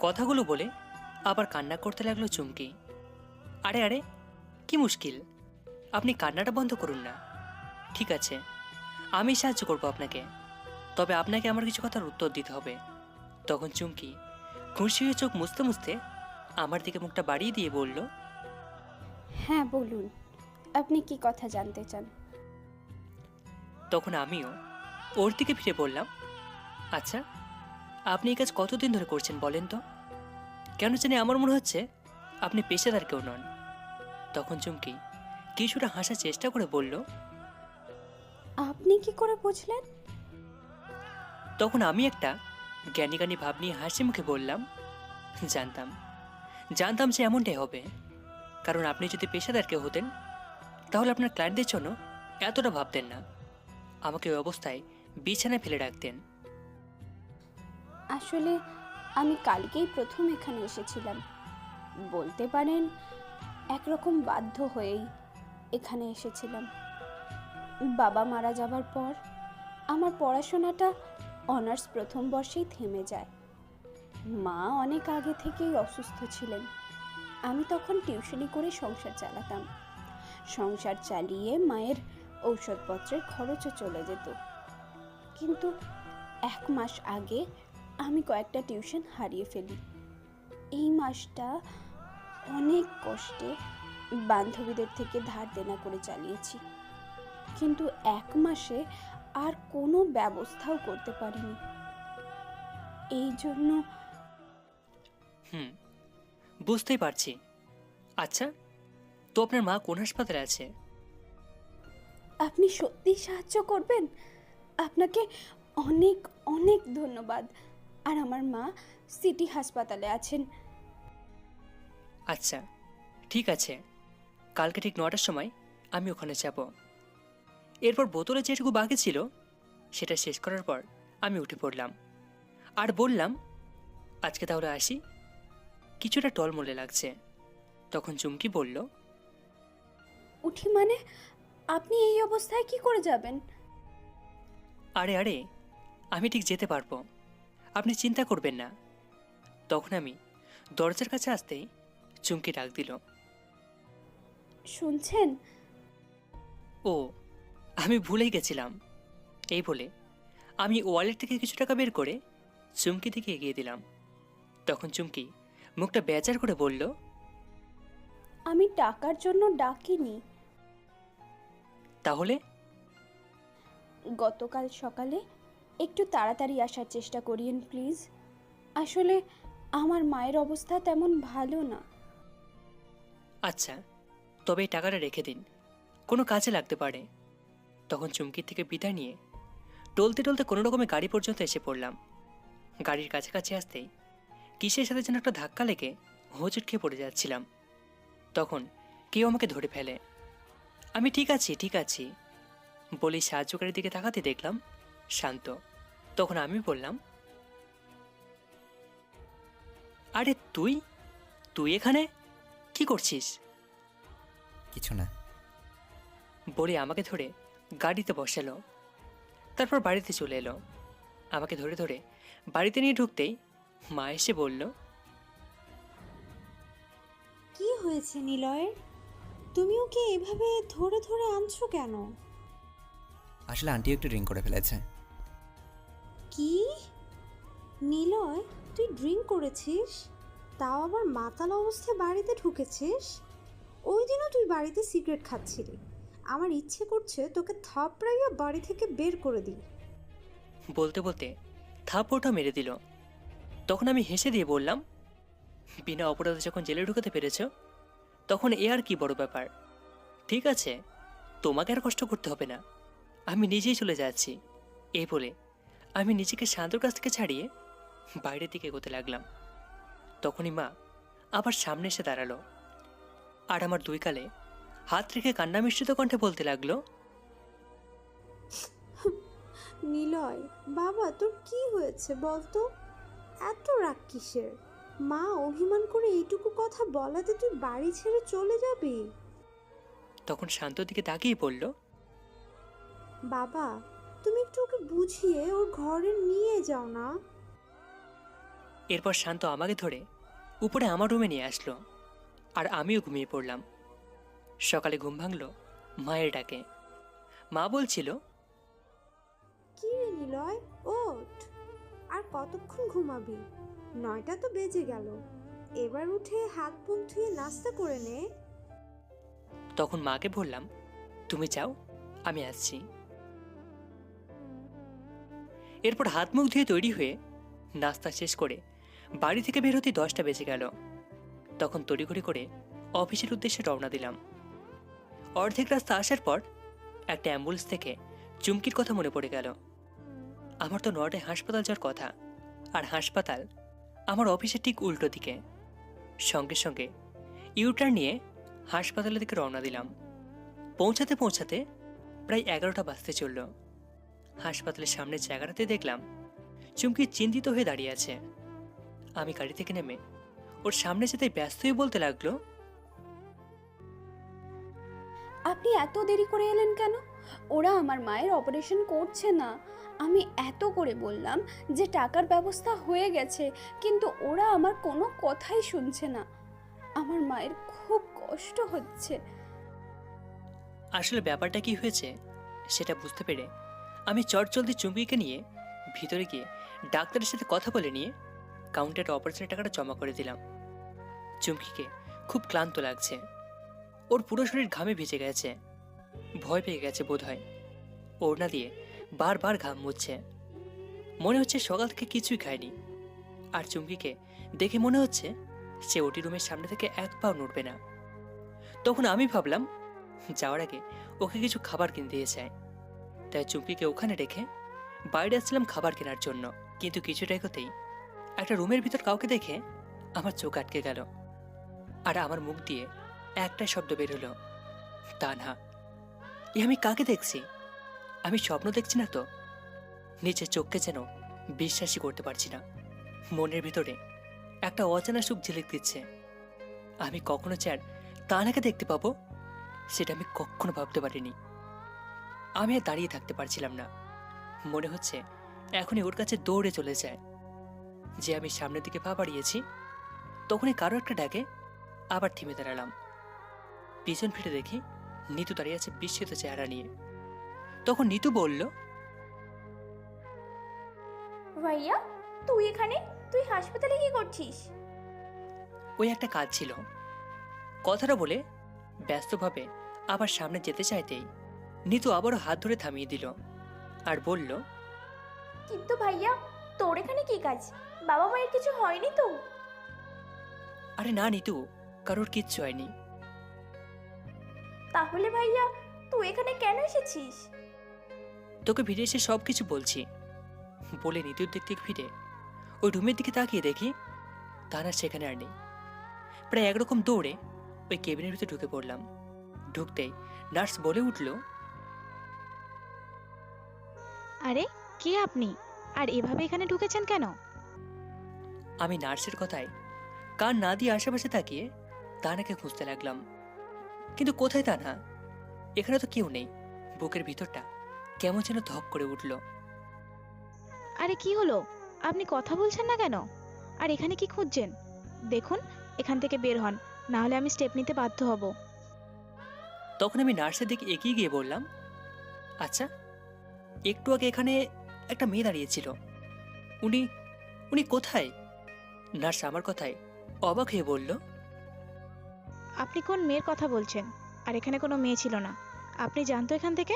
কথাগুলো বলে আবার কান্না করতে লাগল চুমকি। আরে আরে কি মুশকিল। আপনি কান্নাটা বন্ধ করুন না। ঠিক আছে আমি সাহায্য করব আপনাকে। তবে আপনাকে আমার কিছু কথার উত্তর দিতে হবে। তখন চুমকি খুশি হয়ে চোখ মুছতে মুছতে আমার দিকে মুখটা বাড়িয়ে দিয়ে বলল হ্যাঁ বলুন আপনি কি কথা জানতে চান? তখন আমিও ওর দিকে ফিরে বললাম আচ্ছা আপনি এই কাজ কতদিন ধরে করছেন বলেন তো? কেন জানি আমার মনে হচ্ছে আপনি পেশাদার কেউ নন। তখন চুমকি কিছুটা হাসার চেষ্টা করে বলল আপনি কি করে বুঝলেন? তখন আমি একটা জ্ঞানী জ্ঞানী ভাব নিয়ে হাসি মুখে বললাম জানতাম জানতাম যে এমনটাই হবে। কারণ আপনি যদি পেশাদার কেউ হতেন তাহলে আপনার ক্লায়েন্টদের জন্য এতটা ভাবতেন না। আমাকে ওই অবস্থায় বিছানায় ফেলে রাখতেন। আসলে আমি কালকেই প্রথম এখানে এসেছিলাম। বলতে পারেন, একরকম বাধ্য হয়েই এখানে এসেছিলাম। বাবা মারা যাবার পর আমার পড়াশোনাটা অনার্স প্রথম বর্ষেই থেমে যায়। মা অনেক আগে থেকেই অসুস্থ ছিলেন। আমি তখন টিউশনি করে সংসার চালাতাম। সংসার চালিয়ে মায়ের ঔষধপত্রের খরচও চলে যেত। কিন্তু এক মাস আগে আমি কয়েকটা টিউশন হারিয়ে ফেলি। এই মাসটা অনেক কষ্টে বান্ধবীদের থেকে ধার দেনা করে চালিয়েছি। কিন্তু এক মাসে আর কোনো ব্যবস্থাও করতে পারিনি। এই জন্য হুম বুঝতেই পারছি। আচ্ছা তো আপনার মা কোন হাসপাতালে আছে? আপনি সত্যি সাহায্য করবেন? আপনাকে অনেক অনেক ধন্যবাদ। আর আমার মা সিটি হাসপাতালে আছেন। আচ্ছা ঠিক আছে। কালকে ঠিক নটার সময় আমি ওখানে যাব। এরপর বোতলে যেটুকু বাকি ছিল সেটা শেষ করার পর আমি উঠে পড়লাম। আর বললাম আজকে তাহলে আসি। কিছুটা টলমলে লাগছে। তখন চুমকি বলল উঠি মানে? আপনি এই অবস্থায় কি করে যাবেন? আরে আরে আমি ঠিক যেতে পারব। আপনি চিন্তা করবেন না। তখন আমি দরজার কাছে আসতেই চুমকি ডাক দিল। শুনছেন? ও আমি ভুলেই গেছিলাম। এই বলে আমি ওয়ালেট থেকে কিছু টাকা বের করে চুমকি দিকে এগিয়ে দিলাম। তখন চুমকি মুখটা বেচার করে বলল আমি টাকার জন্য ডাকিনি। তাহলে? গতকাল সকালে একটু তাড়াতাড়ি আসার চেষ্টা করিয়েন, প্লিজ। আসলে আমার মায়ের অবস্থা তেমন ভালো না। আচ্ছা তবে এই টাকাটা রেখে দিন। কোনো কাজে লাগতে পারে। তখন চুমকির থেকে বিদায় নিয়ে টলতে টলতে কোনো রকমে গাড়ি পর্যন্ত এসে পড়লাম। গাড়ির কাছাকাছি আসতেই কিসের সাথে যেন একটা ধাক্কা লেগে হোঁচট খেয়ে পড়ে যাচ্ছিলাম। তখন কেউ আমাকে ধরে ফেলে। আমি ঠিক আছি ঠিক আছি। বলেই সাহায্যকারীর দিকে তাকাতে দেখলাম শান্ত। তখন আমি বললাম আরে তুই? তুই এখানে? কি করছিস? কিছু না। বলে আমাকে ধরে গাড়িতে বসালো তারপর বাড়িতে চলে এলো। আমাকে ধরে ধরে বাড়িতে নিয়ে ঢুকতেই মা এসে বলল কি হয়েছে নিলয়ের তুমি ওকে এভাবে ধরে ধরে আনছো কেন? আসলে আন্টি একটু ড্রিঙ্ক করে ফেলেছে। কি? নিলয়, তুই ড্রিঙ্ক করেছিস? তাও আবার মাতাল অবস্থায় বাড়িতে ঢুকেছিস? ওই দিনও তুই বাড়িতে সিগারেট খাচ্ছিলি। আমার ইচ্ছে করছে তোকে থাপড়াইয়া বাড়ি থেকে বের করে দিই। বলতে বলতে থাপ্পড়টা মেরে দিল। তখন আমি হেসে দিয়ে বললাম, বিনা অপরাধে যখন জেলে ঢুকাতে পেরেছ, তখন এ আর কি বড় ব্যাপার? ঠিক আছে, তোমাকে আর কষ্ট করতে হবে না। আমি নিজেই চলে যাচ্ছি। এই বলে আমি নিজেকে শান্তর কাছ থেকে ছাড়িয়ে বাইরের দিকে এগোতে লাগলাম। তখনই মা আবার সামনে এসে দাঁড়াল আর আমার দুই কালে হাত রেখে কান্না মিশ্রিত কণ্ঠে বলতে লাগল নিলয় বাবা তোর কি হয়েছে বলতো এত রাগ কিসের? মা অভিমান করে এইটুকু কথা বলাতে তুই বাড়ি ছেড়ে চলে যাবি? তখন শান্তর দিকে তাকিয়ে বলল বাবা তুমি একটু ওকে বুঝিয়ে ওর ঘরে নিয়ে যাও না। এরপর শান্ত আমাকে ধরে উপরে আমার রুমে নিয়ে আসলো আর আমিও ঘুমিয়ে পড়লাম। সকালে ঘুম ভাঙলো মায়ের ডাকে। মা বলছিল কি রে নিলয় ওঠ। আর কতক্ষণ ঘুমাবি? নয়টা তো বেজে গেল। এবার উঠে হাত মুখ ধুয়ে নাস্তা করে নে। তখন মাকে বললাম তুমি যাও আমি আসছি। এরপর হাত মুখ ধুয়ে তৈরি হয়ে নাস্তা শেষ করে বাড়ি থেকে বের হতে দশটা বেজে গেল। তখন তড়িঘড়ি করে অফিসের উদ্দেশ্যে রওনা দিলাম। অর্ধেক রাস্তা আসার পর একটা অ্যাম্বুলেন্স থেকে চুমকির কথা মনে পড়ে গেল। আমার তো নটায় হাসপাতাল যাওয়ার কথা আর হাসপাতাল আমার অফিসের ঠিক উল্টো দিকে। সঙ্গে সঙ্গে ইউটার নিয়ে হাসপাতালের দিকে রওনা দিলাম। পৌঁছাতে পৌঁছাতে প্রায় এগারোটা বাজতে চলল। হাসপাতালের সামনের জায়গাটাতে দেখলাম চুমকি চিন্তিত হয়ে দাঁড়িয়ে আছে। আমি গাড়ি থেকে নেমে ওর সামনে যেতে ব্যস্ত হয়ে বলতে লাগল আপনি এত দেরি করে এলেন কেন? ওরা আমার মায়ের অপারেশন করছে না। আমি এত করে বললাম যে টাকার ব্যবস্থা হয়ে গেছে কিন্তু ওরা আমার কোনো কথাই শুনছে না। আমার মায়ের খুব কষ্ট হচ্ছে। আসলে ব্যাপারটা কি হয়েছে সেটা বুঝতে পেরে আমি চটজলদি চুমকিকে নিয়ে ভিতরে গিয়ে ডাক্তারের সাথে কথা বলে নিয়ে কাউন্টারে অপারেশনের টাকাটা জমা করে দিলাম। চুমকিকে খুব ক্লান্ত লাগছে। ওর পুরো শরীর ঘামে ভিজে গেছে। ভয় পেয়ে গেছে বোধহয়। ওড়না দিয়ে বারবার ঘাম মুছছে। মনে হচ্ছে সকাল থেকে কিছুই খায়নি। আর চুমকিকে দেখে মনে হচ্ছে সে ওটি রুমের সামনে থেকে এক পাও নড়বে না। তখন আমি ভাবলাম, যাওয়ার আগে ওকে কিছু খাবার কিনে দিয়ে যায়। তাই চুমকিকে ওখানে রেখে বাইরে আসছিলাম খাবার কেনার জন্য। কিন্তু কিছুটা এগোতেই একটা রুমের ভিতর কাউকে দেখে আমার চোখ আটকে গেল। আর আমার মুখ দিয়ে একটা শব্দ বের হলো। তা না এ আমি কাকে দেখছি? আমি স্বপ্ন দেখছি না তো? নিচে চোখকে যেন বিশ্বাসই করতে পারছি না। মনের ভিতরে একটা অজানা সুখ ঝিলিক দিচ্ছে। আমি কখনো চার তানাকে দেখতে পাবো, সেটা আমি কখনো ভাবতে পারিনি। আমি আর দাঁড়িয়ে থাকতে পারছিলাম না। মনে হচ্ছে এখনই ওর কাছে দৌড়ে চলে যায়। যে আমি সামনের দিকে পা বাড়িয়েছি তখনই কারও একটা ডাকে আবার থেমে দাঁড়ালাম। পিছন ফিরে দেখি নিতু দাঁড়িয়ে আছে বিস্মিত চেহারা নিয়ে। তখন নিতু বলল ভাইয়া তুই এখানে? তুই হাসপাতালে কি করছিস? ওই একটা কাজ ছিল। কথাটা বলে ব্যস্তভাবে আবার সামনে যেতে চাইতেই নিতু আবারও হাত ধরে থামিয়ে দিল আর বলল কিন্তু ভাইয়া তোর এখানে কি কাজ? বাবা মায়ের কিছু হয়নি তো? আরে না নিতু কারোর কিচ্ছু হয়নি। তাহলে ভাইয়া তুই এখানে কেন এসেছিস? তোকে ফিরে এসে সব কিছু বলছি। বলে নিতুর দিক থেকে ফিরে। ওই রুমের দিকে তাকিয়ে দেখি তারা সেখানে আর নেই। প্রায় একরকম দৌড়ে ওই কেবিনের ভিতরে ঢুকে পড়লাম। ঢুকতেই নার্স বলে উঠল আরে কে আপনি? আর এভাবে এখানে ঢুকেছেন কেন? আমি নার্সের কথায়। কান না দিয়ে আশেপাশে তাকিয়ে তানাকে খুঁজতে লাগলাম। কিন্তু কোথায় তা না এখানে তো কেউ নেই। বুকের ভিতরটা কেমন যেন ধক করে উঠল। আরে কি হলো? আপনি কথা বলছেন না কেন? আর এখানে কি খুঁজছেন? দেখুন এখান থেকে বের হন। না হলে আমি স্টেপ নিতে বাধ্য হব। তখন আমি নার্সের দিকে এগিয়ে গিয়ে বললাম আচ্ছা একটু আগে এখানে একটা মেয়ে দাঁড়িয়েছিল। উনি উনি কোথায়? নার্স আমার কথায় অবাক হয়ে বলল আপনি কোন মেয়ের কথা বলছেন? আর এখানে কোনো মেয়ে ছিল না। আপনি জানতো এখান থেকে?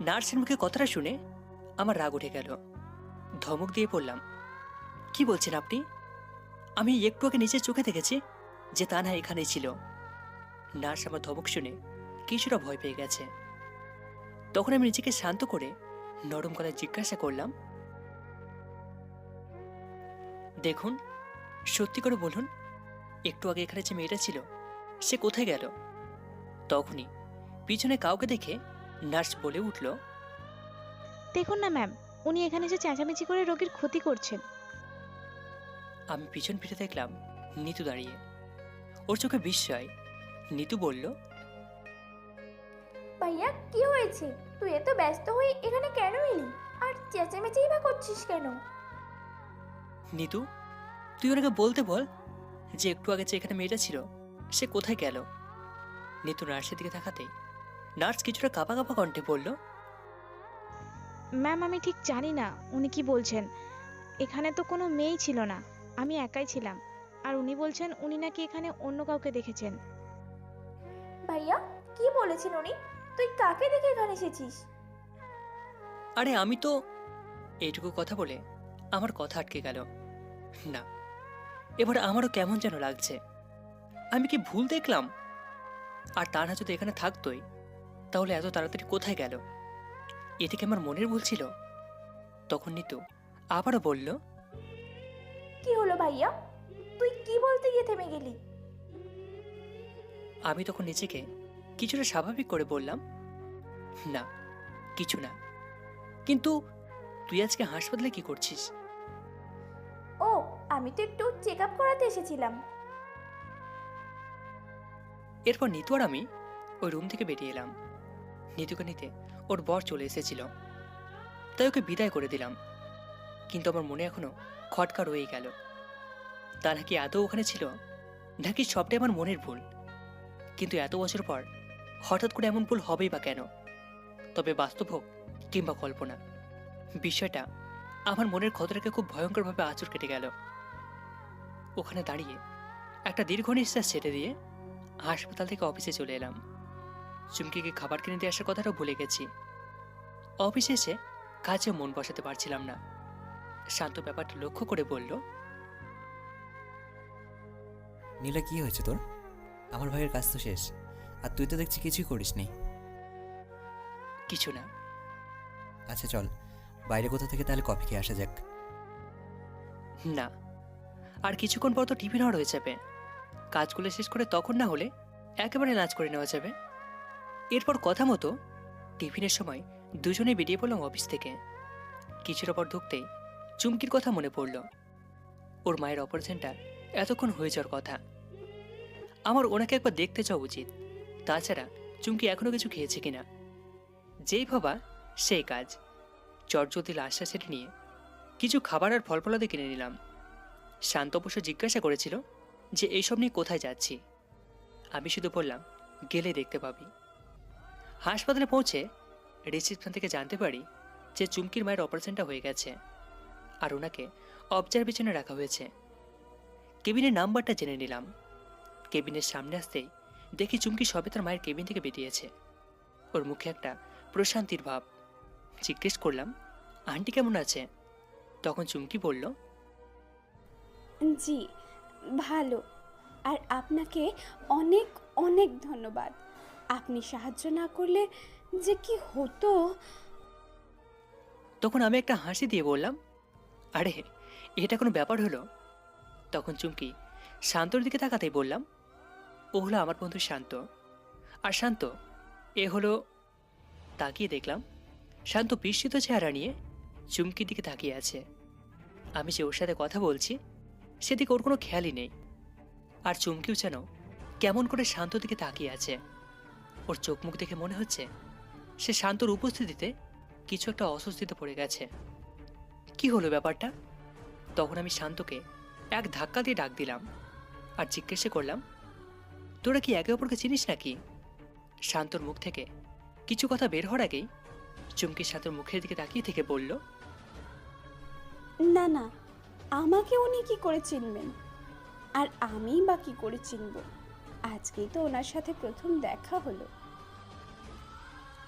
নার্সের মুখে কথাটা শুনে আমার রাগ উঠে গেল। ধমক দিয়ে পড়লাম কি বলছেন আপনি? আমি একটু আগে নিজের চোখে দেখেছি যে তা না এখানেই ছিল। নার্স আমার ধমক শুনে কিছুটা ভয় পেয়ে গেছে। তখন আমি নিজেকে শান্ত করে নরম গলায় জিজ্ঞাসা করলাম দেখুন সত্যি করে বলুন একটু আগে এখানে যে মেয়েটা ছিল সে কোথায় গেল? তখনই পিছনে কাউকে দেখে নার্স বলে উঠল দেখুন না ম্যাম উনি এখানে যে চেঁচামেচি করে রোগীর ক্ষতি করছেন। আমি পিছন ফিরে দেখলাম নিতু দাঁড়িয়ে। ওর চোখে বিস্ময়। নিতু বলল ভাইয়া কি হয়েছে? তুই এত ব্যস্ত হয়ে এখানে কেন এলি? আর চেঁচামেচিই বা করছিস কেন? নিতু তুই ওনাকে বলতে বল যে একটু আগে যে এখানে মেয়েটা ছিল সে কোথায় গেল? নিতু নার্সের দিকে তাকাতেই নার্স কিছুটা কাঁপা কাঁপা কণ্ঠে বলল ম্যাম আমি ঠিক জানি না উনি কি বলছেন। এখানে তো কোনো মেয়েই ছিল না আমি একাই ছিলাম। আর উনি বলছেন উনি নাকি এখানে অন্য কাউকে দেখেছেন। ভাইয়া কি বলেছেন উনি? তুই কাকে দেখে এখানে এসেছিস? আরে আমি তো এইটুকু কথা বলে আমার কথা আটকে গেল। না এবার আমারও কেমন যেন লাগছে। আমি কি ভুল দেখলাম? আর তা না যদি এখানে থাকতোই তাহলে এত তাড়াতাড়ি কোথায় গেল? এটা কি আমার মনের ভুল ছিল। তখন নিতু আবারও বলল কি হলো ভাইয়া? তুই কি বলতে গিয়ে থেমে গেলি? আমি তখন নিজেকে কিছুটা স্বাভাবিক করে বললাম না কিছু না। কিন্তু তুই আজকে হাসপাতালে কি করছিস? ও আমি তো একটু চেক আপ করাতে এসেছিলাম। এরপর নিতু আর আমি ওই রুম থেকে বেরিয়ে এলাম। নিতুকে নিতে ওর বর চলে এসেছিল। তাই ওকে বিদায় করে দিলাম। কিন্তু আমার মনে এখনও খটকা রয়ে গেল। তা নাকি এত ওখানে ছিল? নাকি সবটাই আমার মনের ভুল? কিন্তু এত বছর পর হঠাৎ করে এমন ভুল হবেই বা কেন? তবে বাস্তব হোক কিংবা কল্পনা। বিষয়টা আমার মনের ক্ষতটাকে খুব ভয়ঙ্করভাবে আঁচড় কেটে গেল। ওখানে দাঁড়িয়ে একটা দীর্ঘ নিঃশ্বাস ছেড়ে দিয়ে হাসপাতাল থেকে অফিসে চলে এলাম। চুমকিকে খাবার কিনে দিয়ে আসার কথাটাও ভুলে গেছি। অফিসে এসে কাজে মন বসাতে পারছিলাম না। শান্ত ব্যাপারটা লক্ষ্য করে বলল, নীলা, কি হয়েছে তোর? আমার ভাইয়ের কাজ তো শেষ। আর তুই তো দেখছি কিছুই করিসনি কিছু না। আচ্ছা চল। বাইরে কোথা থেকে তাহলে কফি খেয়ে আসা যাক। না। আর কিছুক্ষণ পর তো টিফিন হওয়ার হয়ে যাবে। কাজগুলো শেষ করে তখন না হলে একেবারে নাচ করে নেওয়া যাবে। এরপর কথা মতো টিফিনের সময় দুজনে বেরিয়ে পড়লাম অফিস থেকে। কিছুটা পর ঢুকতেই চুমকির কথা মনে পড়ল। ওর মায়ের অপারেশনটা এতক্ষণ হয়ে যাওয়ার কথা। আমার ওনাকে একবার দেখতে চাওয়া উচিত। তাছাড়া চুমকি এখনও কিছু খেয়েছে কিনা? যেই ভাবা, সেই কাজ। চটজলদি লাশটা সেটে নিয়ে কিছু খাবার আর ফল ফলাদি কিনে নিলাম। শান্ত অবশ্য জিজ্ঞাসা করেছিল যে, এইসব নিয়ে কোথায় যাচ্ছি? আমি শুধু বললাম, গেলে দেখতে পাবি। হাসপাতালে পৌঁছে রিসিপশন থেকে জানতে পারি যে, চুমকির মায়ের অপারেশনটা হয়ে গেছে আর ওনাকে অবজারভেশনে রাখা হয়েছে। কেবিনের নাম্বারটা জেনে নিলাম। কেবিনের সামনে আসতেই দেখি চুমকি সবে তার মায়ের কেবিন থেকে বেরিয়েছে ওর মুখে একটা প্রশান্তির ভাব। জিজ্ঞেস করলাম আন্টি কেমন আছে? তখন চুমকি বলল জি ভালো। আর আপনাকে অনেক অনেক ধন্যবাদ। আপনি সাহায্য না করলে যে কি হতো? তখন আমি একটা হাসি দিয়ে বললাম আরে এটা কোনো ব্যাপার হলো? তখন চুমকি শান্তর দিকে তাকাতেই বললাম ও হলো আমার বন্ধু শান্ত। আর শান্ত, এ হলো তাকিয়ে দেখলাম, শান্ত বিস্মিত চেহারা নিয়ে চুমকির দিকে তাকিয়ে আছে। আমি যে ওর সাথে কথা বলছি, সেদিকে ওর কোনো খেয়ালই নেই। আর চুমকিও যেন কেমন করে শান্ত দিকে তাকিয়ে আছে। ওর চোখ মুখ দেখে মনে হচ্ছে সে শান্তর উপস্থিতিতে কিছু একটা অস্বস্তিতে পড়ে গেছে। কি হলো ব্যাপারটা? তখন আমি শান্তকে এক ধাক্কা দিয়ে ডাক দিলাম আর জিজ্ঞেসে করলাম তোরা কি একে অপরকে চিনিস নাকি? শান্তর মুখ থেকে কিছু কথা বের হওয়ার আগেই চুমকি শান্তর মুখের দিকে তাকিয়ে থেকে বলল না না আমাকে উনি কি করে চিনবেন? আর আমি বা কি করে চিনব? আজকেই তো ওনার সাথে প্রথম দেখা হলো।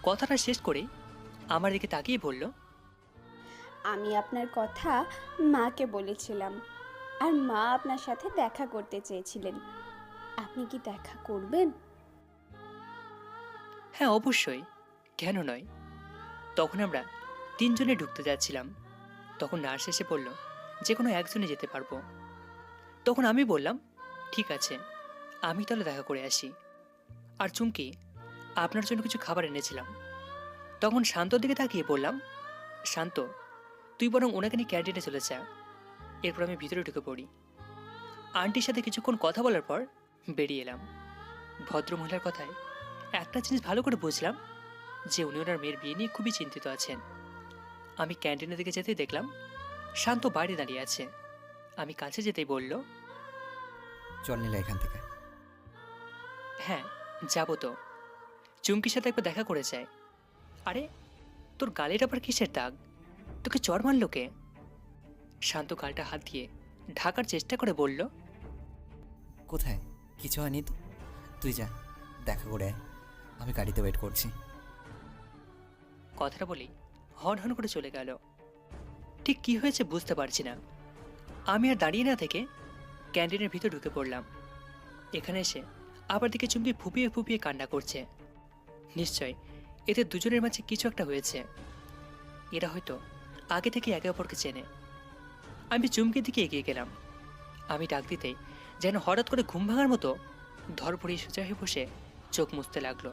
কথাটা শেষ করে আমার দিকে তাকিয়ে বলল আমি আপনার কথা মাকে বলেছিলাম আর মা আপনার সাথে দেখা করতে চেয়েছিলেন। আপনি কি দেখা করবেন? হ্যাঁ অবশ্যই। কেন নয়? তখন আমরা তিনজনে ঢুকতে যাচ্ছিলাম। তখন নার্স এসে বলল যে কোনো একজনে যেতে পারব। তখন আমি বললাম, ঠিক আছে, আমি তাহলে দেখা করে আসি। আর চুমকি, আপনার জন্য কিছু খাবার এনেছিলাম। তখন শান্তর দিকে তাকিয়ে বললাম, শান্ত, তুই বরং ওনাকে নিয়ে ক্যান্টিনে চলে যা। এরপর আমি ভিতরে ঢুকে পড়ি। আন্টির সাথে কিছুক্ষণ কথা বলার পর বেরিয়ে এলাম। ভদ্রমহিলার কথায় একটা জিনিস ভালো করে বুঝলাম যে উনি ওনার মেয়ের বিয়ে নিয়ে খুবই চিন্তিত আছেন। আমি ক্যান্টিনের দিকে যেতে দেখলাম শান্ত বাইরে দাঁড়িয়ে আছে। আমি কাছে যেতেই বলল চল নীলা এখান থেকে। হ্যাঁ যাব তো। চুমকির সাথে একবার দেখা করে যায় আরে তোর গালের আবার কিসের দাগ? তোকে চর মারলো কে? শান্ত গালটা হাত দিয়ে ঢাকার চেষ্টা করে বলল কোথায়? কিছু হয়নি তো? তুই যা, দেখা করে আমি গাড়িতে ওয়েট করছি। কথাটা বলি, হন হন করে চলে গেল। ঠিক কি হয়েছে বুঝতে পারছি না। আমি আর দাঁড়িয়ে না থেকে ক্যান্টিনের ভিতর ঢুকে পড়লাম। এখানে এসে আবার দিকে চুমকি ফুপিয়ে ফুপিয়ে কান্না করছে। নিশ্চয় এদের দুজনের মাঝে কিছু একটা হয়েছে। এরা হয়তো আগে থেকে একে অপরকে চেনে। আমি চুমকির দিকে এগিয়ে গেলাম। আমি ডাক দিতেই যেন হঠাৎ করে ঘুম ভাঙার মতো ধরপড়িয়ে সোজা হয়ে বসে চোখ মুছতে লাগল।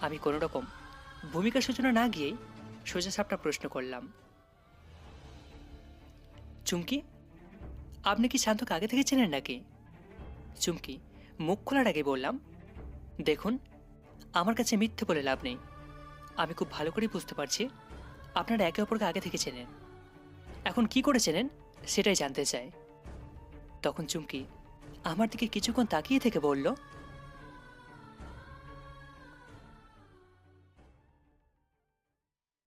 আমি কোনো রকম ভূমিকা সূচনা না গিয়েই সোজা সাপটা প্রশ্ন করলাম। চুমকি, আপনি কি শান্তকে আগে থেকে চেনেন নাকি? চুমকি, মুখ খোলার আগে বললাম, দেখুন, আমার কাছে মিথ্যে বলে লাভ নেই। আমি খুব ভালো করেই বুঝতে পারছি আপনারা একে অপরকে আগে থেকে চেনেন। এখন কি করে চেনেন সেটাই জানতে চাই। তখন চুমকি আমার দিকে কিছুক্ষণ তাকিয়ে থেকে বলল